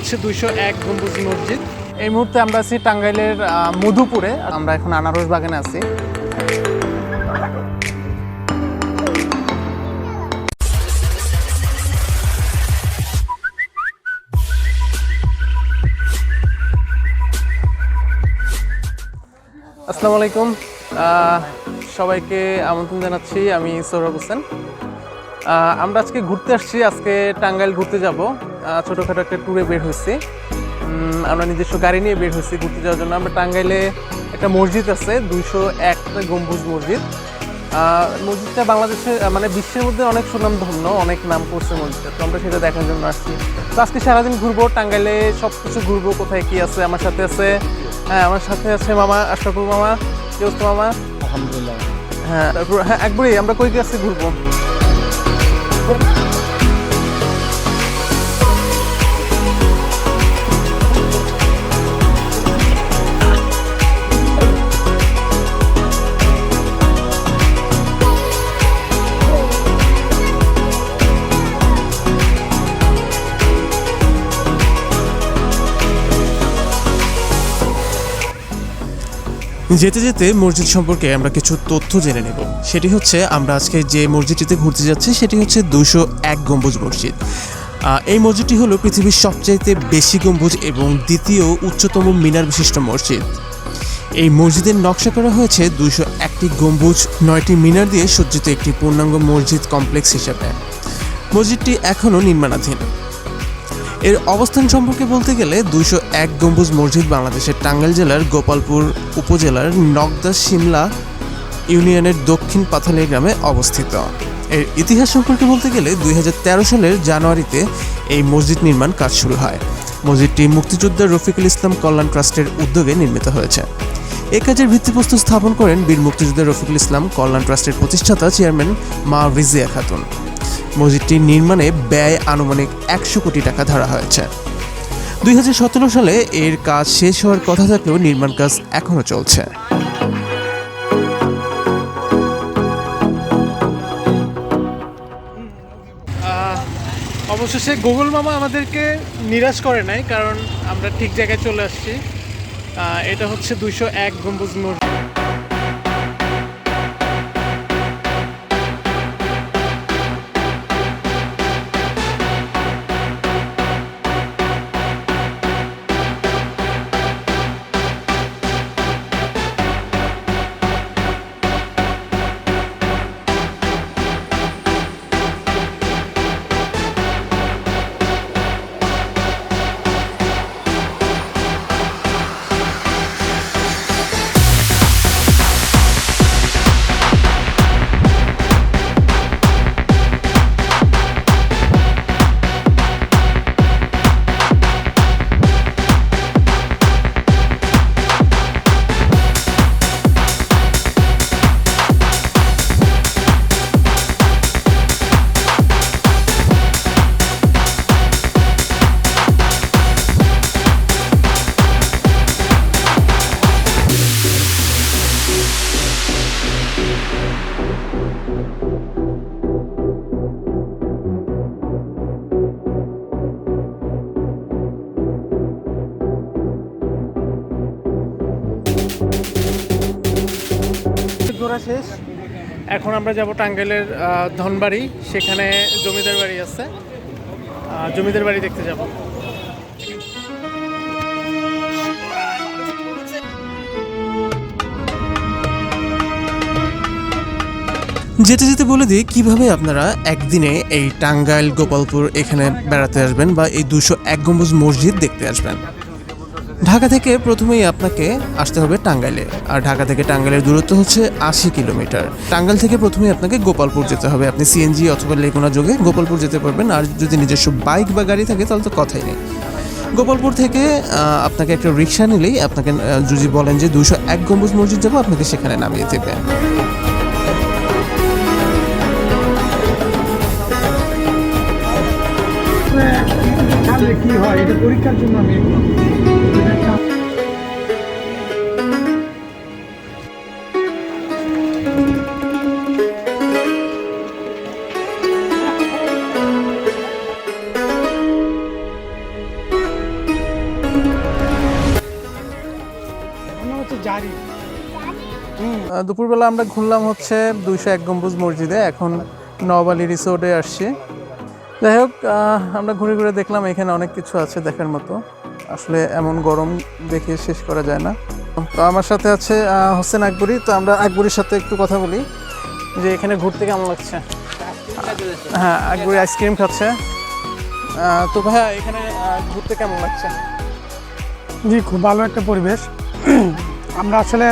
হচ্ছে দুইশো এক গম্বুজ মসজিদ। এই মুহূর্তে আমরা আছি টাঙ্গাইলের মধুপুরে। আমরা এখন আনারস বাগানে আছি। আসসালামু আলাইকুম। সবাইকে আমন্ত্রণ জানাচ্ছি, আমি সৌরভ হোসেন। আমরা আজকে ঘুরতে আসছি, আজকে টাঙ্গাইল ঘুরতে যাব। ছোটোখাটো একটা ট্যুরে বের হয়েছি। আমরা নিজস্ব গাড়ি নিয়ে বের হয়েছি ঘুরতে যাওয়ার জন্য। আমরা টাঙ্গাইলে একটা মসজিদ আছে দুইশো একটা গম্বুজ মসজিদ। মসজিদটা বাংলাদেশে মানে বিশ্বের মধ্যে অনেক সুনাম ধন্য অনেক নাম করছে মসজিদটা। তো আমরা সেটা দেখার জন্য আসছি। তো আজকে সারাদিন ঘুরবো টাঙ্গাইলে সব কিছু ঘুরবো কোথায় কি আছে আমার সাথে আছে হ্যাঁ আমার সাথে আছে মামা আশরাফুল মামা কি মামা? আলহামদুলিল্লাহ। হ্যাঁ তারপর হ্যাঁ একবারই আমরা কই কাছে ঘুরবো? যেতে যেতে মসজিদ সম্পর্কে আমরা কিছু তথ্য জেনে নেব। সেটি হচ্ছে, আমরা আজকে যে মসজিদটিতে ঘুরতে যাচ্ছি, সেটি হচ্ছে দুশো এক গম্বুজ মসজিদ। এই মসজিদটি হলো পৃথিবীর সবচাইতে বেশি গম্বুজ এবং দ্বিতীয় উচ্চতম মিনার বিশিষ্ট মসজিদ। এই মসজিদের নকশা করা হয়েছে দুশো একটি গম্বুজ, নয়টি মিনার দিয়ে সজ্জিত একটি পূর্ণাঙ্গ মসজিদ কমপ্লেক্স হিসেবে। মসজিদটি এখনও নির্মাণাধীন। এর অবস্থান সম্পর্কে বলতে গেলে দুইশো এক গম্বুজ মসজিদ বাংলাদেশের টাঙ্গাইল জেলার গোপালপুর উপজেলার নগদা সিমলা ইউনিয়নের দক্ষিণ পাথালিয়া গ্রামে অবস্থিত। এর ইতিহাস সম্পর্কে বলতে গেলে দুই হাজার তেরো সালের জানুয়ারিতে এই মসজিদ নির্মাণ কাজ শুরু হয়। মসজিদটি মুক্তিযোদ্ধা রফিকুল ইসলাম কল্যাণ ট্রাস্টের উদ্যোগে নির্মিত হয়েছে। এ কাজের ভিত্তিপ্রস্তর স্থাপন করেন বীর মুক্তিযোদ্ধা রফিকুল ইসলাম কল্যাণ ট্রাস্টের প্রতিষ্ঠাতা চেয়ারম্যান মা রিজিয়া খাতুন। মসজিদটি নির্মাণে ব্যয় আনুমানিক একশো কোটি টাকা ধরা হয়েছে। দুই হাজার সতেরো সালে এর কাজ শেষ হওয়ার কথা থাকলেও নির্মাণ কাজ এখনও চলছে। অবশেষে গুগল মামা আমাদেরকে নিরাশ করে নাই, কারণ আমরা ঠিক জায়গায় চলে আসছি। এটা হচ্ছে দুইশো এক গম্বুজ মসজিদ ঘোরা শেষ। এখন আমরা যাব টাঙ্গাইলের ধনবাড়ি। সেখানে জমিদার বাড়ি আছে। জমিদার বাড়ি দেখতে যাব। যেতে যেতে বলে দিই কীভাবে আপনারা একদিনে এই টাঙ্গাইল গোপালপুর এখানে বেড়াতে আসবেন বা এই দুশো এক গম্বুজ মসজিদ দেখতে আসবেন? ঢাকা থেকে প্রথমেই আপনাকে আসতে হবে টাঙ্গাইলে। আর ঢাকা থেকে টাঙ্গাইলের দূরত্ব হচ্ছে আশি কিলোমিটার। টাঙ্গাইল থেকে প্রথমেই আপনাকে গোপালপুর যেতে হবে। আপনি সিএনজি অথবা লেগুনা যোগে গোপালপুর যেতে পারবেন। আর যদি নিজস্ব বাইক বা গাড়ি থাকে, তাহলে তো কথাই নেই। গোপালপুর থেকে আপনাকে একটা রিক্সা নিলেই আপনাকে যদি বলেন যে দুশো এক গম্বুজ মসজিদ যাব, আপনাকে সেখানে নামিয়ে দেবে। আসলে কি হয়, এটা পরীক্ষার জন্য আমি দুপুরবেলা আমরা ঘুরলাম হচ্ছে দুইশো এক গম্বুজ মসজিদে, এখন নবালি রিসোর্টে আসছি। যাই হোক আমরা ঘুরে ঘুরে দেখলাম এখানে অনেক কিছু আছে দেখার মতো। আসলে এমন গরম দেখে শেষ করা যায় না। তো আমার সাথে আছে হোসেন আকবরী। তো আমরা আকবরীর সাথে একটু কথা বলি। যে এখানে ঘুরতে কেমন লাগছে? হ্যাঁ আকবরী আইসক্রিম খাচ্ছে। তো ভাইয়া, এখানে ঘুরতে কেমন লাগছে? জি, খুব ভালো একটা পরিবেশ। আমরা আসলে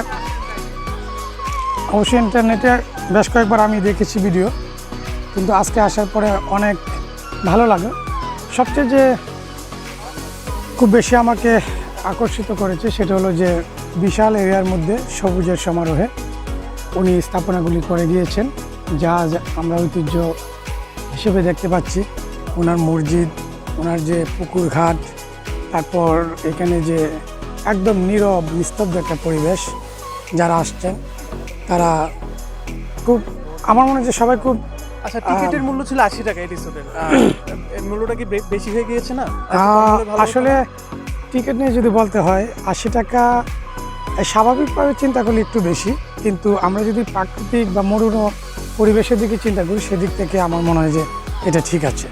অবশ্যই ইন্টারনেটে বেশ কয়েকবার আমি দেখেছি ভিডিও কিন্তু আজকে আসার পরে অনেক ভালো লাগে। সবচেয়ে যে খুব বেশি আমাকে আকর্ষিত করেছে সেটা হলো যে বিশাল এরিয়ার মধ্যে সবুজের সমারোহে উনি স্থাপনাগুলি করে গিয়েছেন যা আমরা ঐতিহ্য হিসেবে দেখতে পাচ্ছি। ওনার মসজিদ ওনার যে পুকুর ঘাট, তারপর এখানে যে একদম নীরব, নিস্তব্ধ একটা পরিবেশ যারা আসছেন, তারা খুব আমার মনে যে সবাই খুব আচ্ছা টিকিটের মূল্য ছিল আশি টাকা এপিসোডের এর মূল্যটা কি বেশি হয়ে গিয়েছে না? আসলে? টিকিট নিয়ে যদি বলতে হয় আশি টাকা স্বাভাবিকভাবে চিন্তা করলে একটু বেশি কিন্তু আমরা যদি প্রাকৃতিক বা মরুণ পরিবেশের দিকে চিন্তা করি সেদিক থেকে আমার মনে হয় যে এটা ঠিক আছে।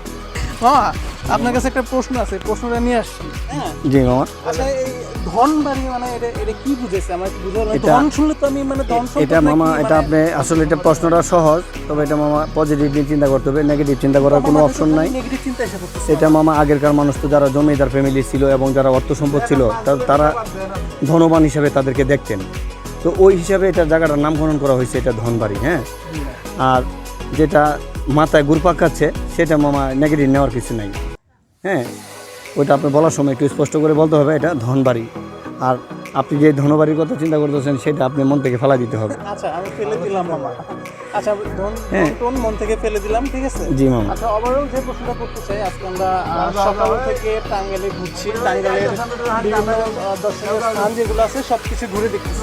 আপনার কাছে একটা প্রশ্ন আছে প্রশ্নটা নিয়ে আসছি। হ্যাঁ। জি মামা। আচ্ছা এই ধন বাড়ি মানে এটা এটা কি বুঝেছে? আমার বুঝতে পারলাম না। এটা- ধন শুনলে তো আমি মানে ধন এটা মামা মানে- এটা আপনি আসলে এটা প্রশ্নটা সহজ তবে এটা মামা পজিটিভলি চিন্তা করতে হবে নেগেটিভ চিন্তা করার কোনো অপশন নাই। নেগেটিভ চিন্তা এসে পড়তেছে। এটা মামা আগেরকার মানুষ তো যারা জমিদার ফ্যামিলি ছিল এবং যারা অর্থ সম্পদ ছিল তারা ধনবান হিসাবে তাদেরকে দেখতেন। তো ওই হিসাবে এটা জায়গাটার নামকরণ করা হয়েছে এটা ধনবাড়ি হ্যাঁ? আর যেটা মাথায় ঘুরপাক খাচ্ছে সেটা মামা নেগেটিভ নেওয়ার কিছু নাই। হ্যাঁ ওইটা আপনি বলার সময় একটু স্পষ্ট করে বলতে হবে, এটা ধনবাড়ি। আর আপনি যে ধনবাড়ির কথা চিন্তা করতেছেন, সেটা আপনি মন থেকে ফেলা দিতে হবে। আচ্ছা আমি ফেলে দিলাম আচ্ছা ধন হ্যাঁ। টোন মন থেকে ফেলে দিলাম ঠিক আছে? জি মামা আচ্ছা ওভারঅল যে প্রশ্নটা করতে চাই আজকে আমরা সকাল থেকে টাঙ্গাইলে ঘুরছি। টাঙ্গাইলের বিভিন্ন দর্শনীয় স্থান যেগুলো আছে সব কিছু ঘুরে দেখতেছি।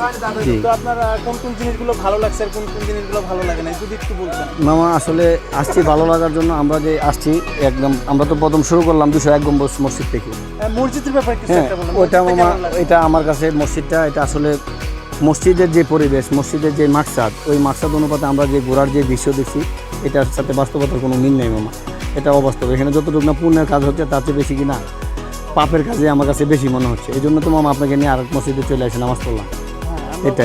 তো আপনার কোন কোন জিনিসগুলো ভালো লাগছে আর কোন কোন জিনিসগুলো ভালো লাগে না? যদি একটু বলতেন। মামা আসলে আসছি ভালো লাগার জন্য। আমরা যে আসছি একদম আমরা তো প্রথম শুরু করলাম দুশো এক গম্বুজ মসজিদ থেকে। মসজিদের ব্যাপারে কিছু হ্যাঁ একটা বলুন। ওইটা মামা এটা আমার কাছে মসজিদটা এটা আসলে মসজিদের যে পরিবেশ মসজিদের যে মাকসাদ ওই মাকসাদ অনুপাতে আমরা যে ঘোরার যে দৃশ্য দেখছি এটার সাথে বাস্তবতার কোনো মিল নেই মামা। এটা অবাস্তব। এখানে যতটুকু না পুণ্যের কাজ হচ্ছে তার চেয়ে বেশি কিনা পাপের কাজে আমার কাছে বেশি মনে হচ্ছে। এই জন্য তো মামা আপনাকে নিয়ে আরেক মসজিদে চলে আসে নামাজ পড়লাম। হ্যাঁ, এটা।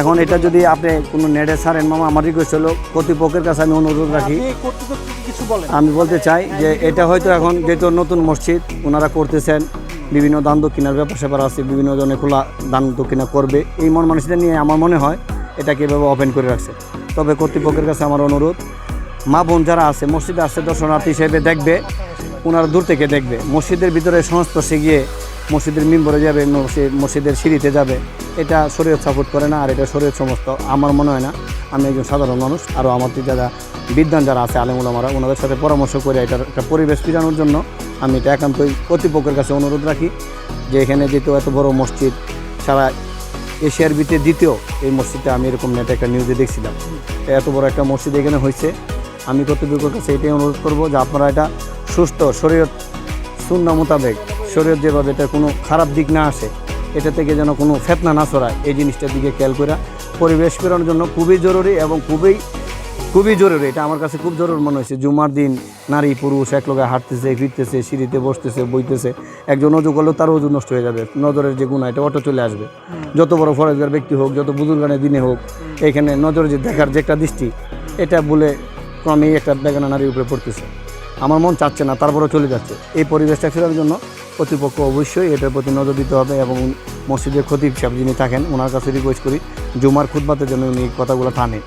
এখন এটা যদি আপনি কোনো নেটে ছাড়েন মামা আমার রিকোয়েস্ট হলো কর্তৃপক্ষের কাছে আমি অনুরোধ রাখি। আমি বলতে চাই যে এটা হয়তো এখন যেহেতু নতুন মসজিদ ওনারা করতেছেন বিভিন্ন দান দক্ষিণার ব্যাপার স্যাপার আছে, বিভিন্ন জনে খোলা দান দক্ষিণা করবে। এই মন মানুষদের নিয়ে আমার মনে হয় এটাকে এভাবে ওপেন করে রাখছে। তবে কর্তৃপক্ষের কাছে আমার অনুরোধ, মা বোন যারা আছে, মসজিদে আসছে দর্শনার্থী হিসেবে দেখবে ওনারা দূর থেকে দেখবে। মসজিদের ভিতরে সংস্পর্শে গিয়ে মসজিদের মিম্বরে যাবে, মসজিদ- মসজিদের সিঁড়িতে যাবে। এটা শরীয়ত সাপোর্ট করে না, আর এটা শরীর সমস্ত। আমার মনে হয় না, আমি একজন সাধারণ মানুষ, আরও আমার যারা বিদ্যান যারা আছে আলেমুলামারা ওনাদের সাথে পরামর্শ করে এটার একটা পরিবেশ ফিরানোর জন্য আমি এটা একান্তই কর্তৃপক্ষের কাছে অনুরোধ রাখি যে এখানে যেহেতু এত বড় মসজিদ, সারা এশিয়ার ভিতরে দ্বিতীয় এই মসজিদটা আমি এরকম নেটে একটা নিউজে দেখছিলাম। এত বড় একটা মসজিদ এখানে হয়েছে। আমি কর্তৃপক্ষের কাছে এটাই অনুরোধ করব যে আপনারা এটা সুস্থ, শরীয়ত শূন্য মোতাবেক, শরীয়ত যেভাবে এটা কোনো খারাপ দিক না আসে, এটা থেকে যেন কোনো ফেতনা না ছড়ায়, এই জিনিসটার দিকে খেয়াল করে পরিবেশ ফেরানোর জন্য খুবই জরুরি এবং খুবই খুবই জরুরি এটা আমার কাছে খুব জরুরি মনে হয়েছে। জুমার দিন নারী পুরুষ এক লোকে হাঁটতেছে ফিরতেছে সিঁড়িতে বসতেছে বইতেছে। একজন অজু করলেও তার অজু নষ্ট হয়ে যাবে। নজরের যে গুণা এটা অটো চলে আসবে। যত বড় ফরেজগার ব্যক্তি হোক যত বুজুর্গানের দিনে হোক এখানে নজরে যে দেখার যে একটা দৃষ্টি এটা বলে ক্রমেই একটা বেগানা নারীর উপরে পড়তেছে। আমার মন চাচ্ছে না তারপরে চলে যাচ্ছে। এই পরিবেশটা ফেরার জন্য কর্তৃপক্ষ অবশ্যই এটার প্রতি নজর দিতে হবে এবং মসজিদের খতিব সাহেব যিনি থাকেন ওনার কাছে রিকোয়েস্ট করি জুমার খুদবাতের জন্য উনি এই কথাগুলো টানে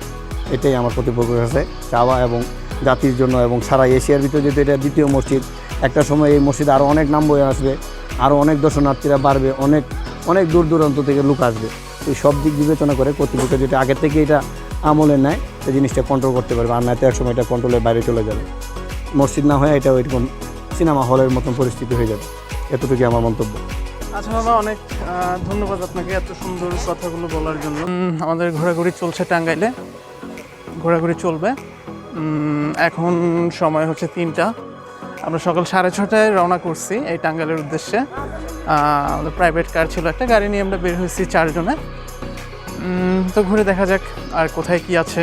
এটাই আমার কর্তৃপক্ষের কাছে চাওয়া এবং জাতির জন্য এবং সারা এশিয়ার ভিতরে যেহেতু এটা দ্বিতীয় মসজিদ, একটা সময় এই মসজিদ আরও অনেক নাম বয়ে আসবে আরও অনেক দর্শনার্থীরা বাড়বে, অনেক অনেক দূর দূরান্ত থেকে লোক আসবে। এই সব দিক বিবেচনা করে কর্তৃপক্ষ যেটা আগের থেকে এটা আমলে নেয়, এই জিনিসটা কন্ট্রোল করতে পারবে, আর নয়তো এক সময় এটা কন্ট্রোলের বাইরে চলে যাবে। মসজিদ না হয়ে এটা ওইরকম সিনেমা হলের মতন পরিস্থিতি হয়ে যাবে। এতটুকুই আমার মন্তব্য। আচ্ছা মামা অনেক ধন্যবাদ আপনাকে এত সুন্দর কথাগুলো বলার জন্য। আমাদের ঘোরাঘুরি চলছে টাঙ্গাইলে। ঘোরাঘুরি চলবে। এখন সময় হচ্ছে তিনটা। আমরা সকাল সাড়ে ছটায় রওনা করছি এই টাঙ্গাইলের উদ্দেশ্যে। আমাদের প্রাইভেট কার ছিল একটা, গাড়ি নিয়ে আমরা বের হয়েছি চারজনে। তো ঘুরে দেখা যাক আর কোথায় কি আছে।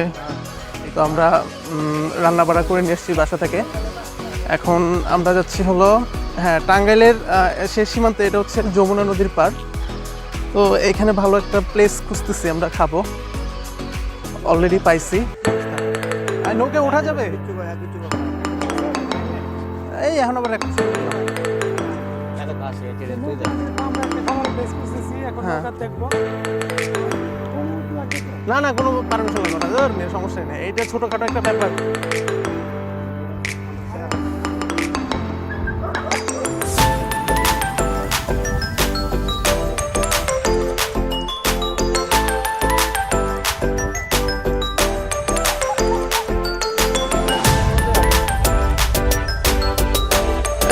তো আমরা রান্না বাড়া করে নিয়ে এসেছি বাসা থেকে। এখন আমরা যাচ্ছি হলো হ্যাঁ টাঙ্গাইলের শেষ সীমান্তে, এটা হচ্ছে যমুনা নদীর পার তো এখানে ভালো একটা প্লেস খুঁজতেছি, আমরা খাব। অলরেডি পাইছি। নৌকে ওঠা যাবে? এই এখন আবার এক- হ্যাঁ। না না কোনো কারণ লাগবে না ধর, সমস্যা নেই। এইটা ছোটখাটো একটা ব্যাপার।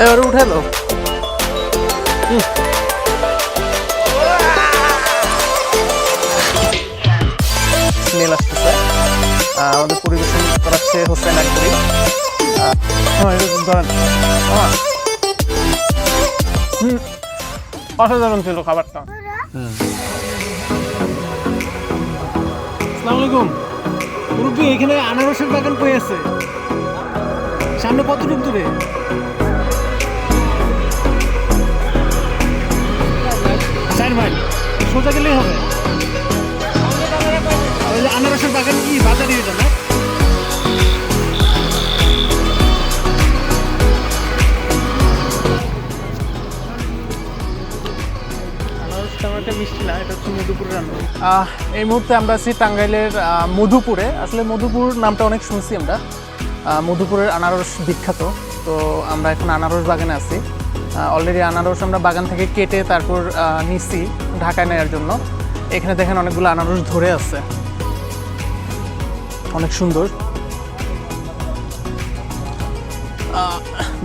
এবারে উঠে দাও স্মেল আসতেছে। আমাদের পরিবেশন করাচ্ছে হোসেন আকবরি হ্যাঁ, ধরেন। হ্যাঁ। অসাধারণ ছিল খাবারটা। আসসালামু আলাইকুম এখানে আনারসের বাগান কই আছে? সামনে কতটুকু দূরে? চার মাইল সোজা গেলেই হবে। ওই যে আনারসের বাগান কি বাজারে এটা না? মিষ্টি না এটা হচ্ছে মধুপুরের এই মুহূর্তে আমরা আছি টাঙ্গাইলের মধুপুরে। আসলে মধুপুর নামটা অনেক শুনছি আমরা। মধুপুরের আনারস বিখ্যাত। তো আমরা এখন আনারস বাগানে আছি। অলরেডি আনারস আমরা বাগান থেকে কেটে তারপর নিছি ঢাকায় নেওয়ার জন্য। এখানে দেখেন অনেকগুলো আনারস ধরে আছে। অনেক সুন্দর।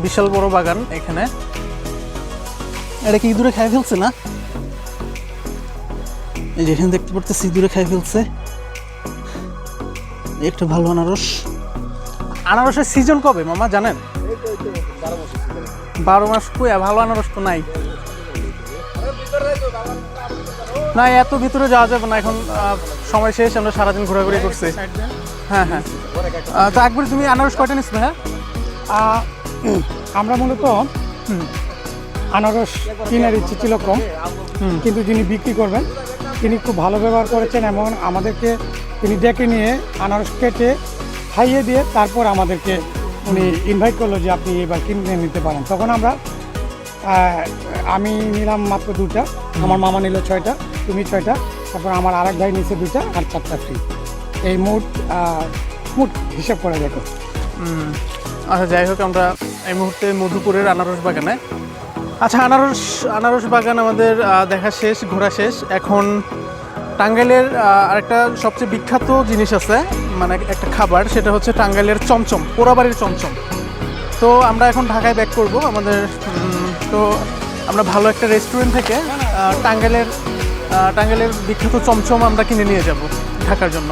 বিশাল বড় বাগান এখানে। এটা কি ইঁদুরে খাই ফেলছে না? এই যেখানে দেখতে পারতেছি ইঁদুরে খাই ফেলছে। একটা ভালো আনারস। আনারসের সিজন কবে, মামা, জানেন? বারো মাস কুয়া ভালো আনারস তো নাই। না এত ভিতরে যাওয়া যাবে না এখন সময় শেষ আমরা সারাদিন ঘোরাঘুরি করছি। হ্যাঁ হ্যাঁ। তো একবার তুমি আনারস কয়টা নিস হ্যাঁ আমরা মূলত আনারস কিনার ইচ্ছে ছিল কম কিন্তু যিনি বিক্রি করবেন তিনি খুব ভালো ব্যবহার করেছেন এবং আমাদেরকে তিনি ডেকে নিয়ে আনারস কেটে খাইয়ে দিয়ে তারপর আমাদেরকে উনি ইনভাইট করল যে আপনি এবার কিনে নিতে পারেন। তখন আমরা আমি নিলাম মাত্র দুটা আমার মামা নিল ছয়টা তুমি ছয়টা তারপর আমার আরেক ভাই নিচে দুটা আর চারটা ফ্রি এই মোট মোট হিসাব করে দেখো আচ্ছা যাই হোক আমরা এই মুহূর্তে মধুপুরের আনারস বাগানে। আচ্ছা আনারস আনারস বাগান আমাদের দেখা শেষ ঘোরা শেষ। এখন টাঙ্গাইলের আরেকটা সবচেয়ে বিখ্যাত জিনিস আছে মানে একটা খাবার, সেটা হচ্ছে টাঙ্গাইলের চমচম, পোড়াবাড়ির চমচম। তো আমরা এখন ঢাকায় ব্যাক করব আমাদের তো আমরা ভালো একটা রেস্টুরেন্ট থেকে টাঙ্গাইলের টাঙ্গাইলের বিখ্যাত চমচম আমরা কিনে নিয়ে যাব ঢাকার জন্য।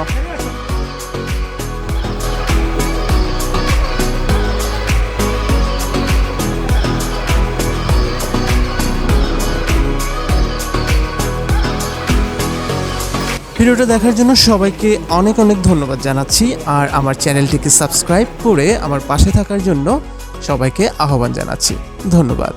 ভিডিওটা দেখার জন্য সবাইকে অনেক অনেক ধন্যবাদ জানাচ্ছি, আর আমার চ্যানেলটিকে সাবস্ক্রাইব করে আমার পাশে থাকার জন্য সবাইকে আহ্বান জানাচ্ছি। ধন্যবাদ।